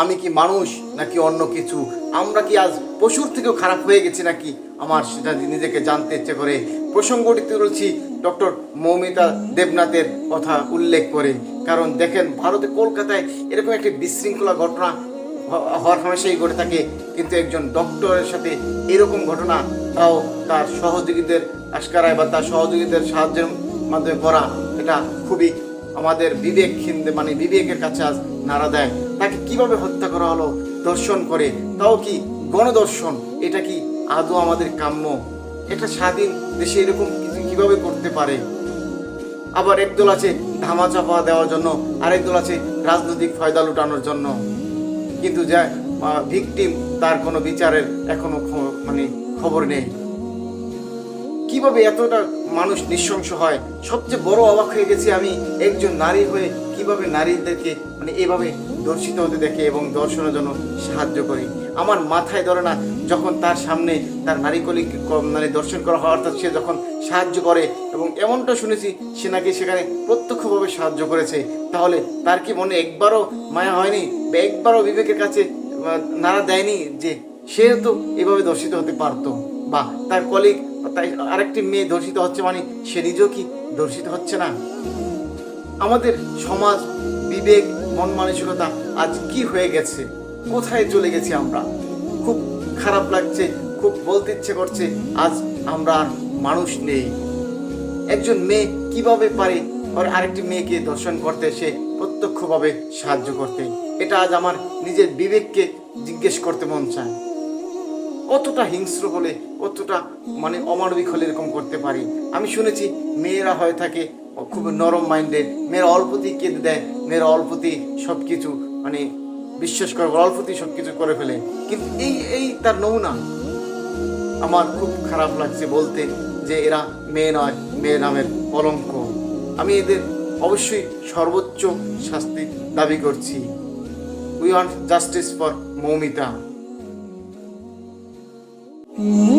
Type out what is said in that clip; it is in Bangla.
আমি কি মানুষ নাকি অন্য কিছু? আমরা কি আজ পশুর থেকেও খারাপ হয়ে গেছি নাকি? আমার সেটা নিজেকে জানতে ইচ্ছে করে। প্রসঙ্গটি তুলছি ডক্টর মৌমিতা দেবনাথের কথা উল্লেখ করে। কারণ দেখেন, ভারতে কলকাতায় এরকম একটি বিশৃঙ্খলা ঘটনা হওয়ার হামেশাই ঘটে থাকে। কিন্তু একজন ডক্টরের সাথে এরকম ঘটনা, তাও তার সহযোগীদের আশকারায় বা তার সহযোগীদের সাহায্যের মাধ্যমে করা, এটা খুবই আমাদের বিবেকহীন মানে বিবেকের কাছে আজ নাড়া দেয়। তাকে কীভাবে হত্যা করা হলো? দর্শন করে। তাও কি গণদর্শন? এটা কি আদৌ আমাদের কাম্য? এটা স্বাধীন দেশে এরকম কিছু কীভাবে করতে পারে? আবার একদল আছে ধামাচাপা দেওয়ার জন্য আরেক দল আছে রাজনৈতিক ফয়দা লুটানোর জন্য। কিন্তু যা ভিকটিম তার কোনো বিচারের এখনও মানে খবর নেই। কীভাবে এতটা মানুষ নৃশংস হয়? সবচেয়ে বড় অবাক হয়ে গেছি আমি একজন নারী হয়ে কীভাবে নারীদেরকে মানে এভাবে দর্শিত হতে দেখে এবং দর্শনের জন্য সাহায্য করি। আমার মাথায় ধরে না, যখন তার সামনে তার নারী কলিকে মানে দর্শন করা হয়, অর্থাৎ সে যখন সাহায্য করে এবং এমনটা শুনেছি সে নাকি সেখানে প্রত্যক্ষভাবে সাহায্য করেছে, তাহলে তার কি মনে একবারও মায়া হয়নি বা একবারও বিবেকের কাছে নাড়া দেয়নি যে সে তো এভাবে দর্শিত হতে পারতো বা তার কলিগ তাই আরেকটি মেয়ে দর্শিত হচ্ছে মানে সে নিজেও কি দর্শিত হচ্ছে না? আমাদের সমাজ, বিবেক, মন মানসিকতা আজ কি হয়ে গেছে? কোথায় চলে গেছি আমরা? খুব খারাপ লাগছে, খুব বলতে ইচ্ছে করছে, আজ আমরা আর মানুষ নেই। একজন মেয়ে কীভাবে পারে? ওর আরেকটি মেয়েকে দর্শন করতে, সে প্রত্যক্ষভাবে সাহায্য করতে। এটা আজ আমার নিজের বিবেককে জিজ্ঞেস করতে মন চায়। কতটা হিংস্র হলে, কতটা মানে অমানবিক হলে এরকম করতে পারি? আমি শুনেছি মেয়েরা হয়ে থাকে খুব নরম মাইন্ডেড মেয়েরা অল্পতেই কেঁদে দেয়, মেয়েরা অল্পতেই সব কিছু মানে বিশ্বাস করে, অল্পতেই সব কিছু করে ফেলে। কিন্তু এই এই তার নমুনা আমার খুব খারাপ লাগছে বলতে যে এরা মেয়ে নয়, মেয়ে নামের কলঙ্ক আমি এদের অবশ্যই সর্বোচ্চ শাস্তি দাবি করছি। We want justice for Moumita. Hum.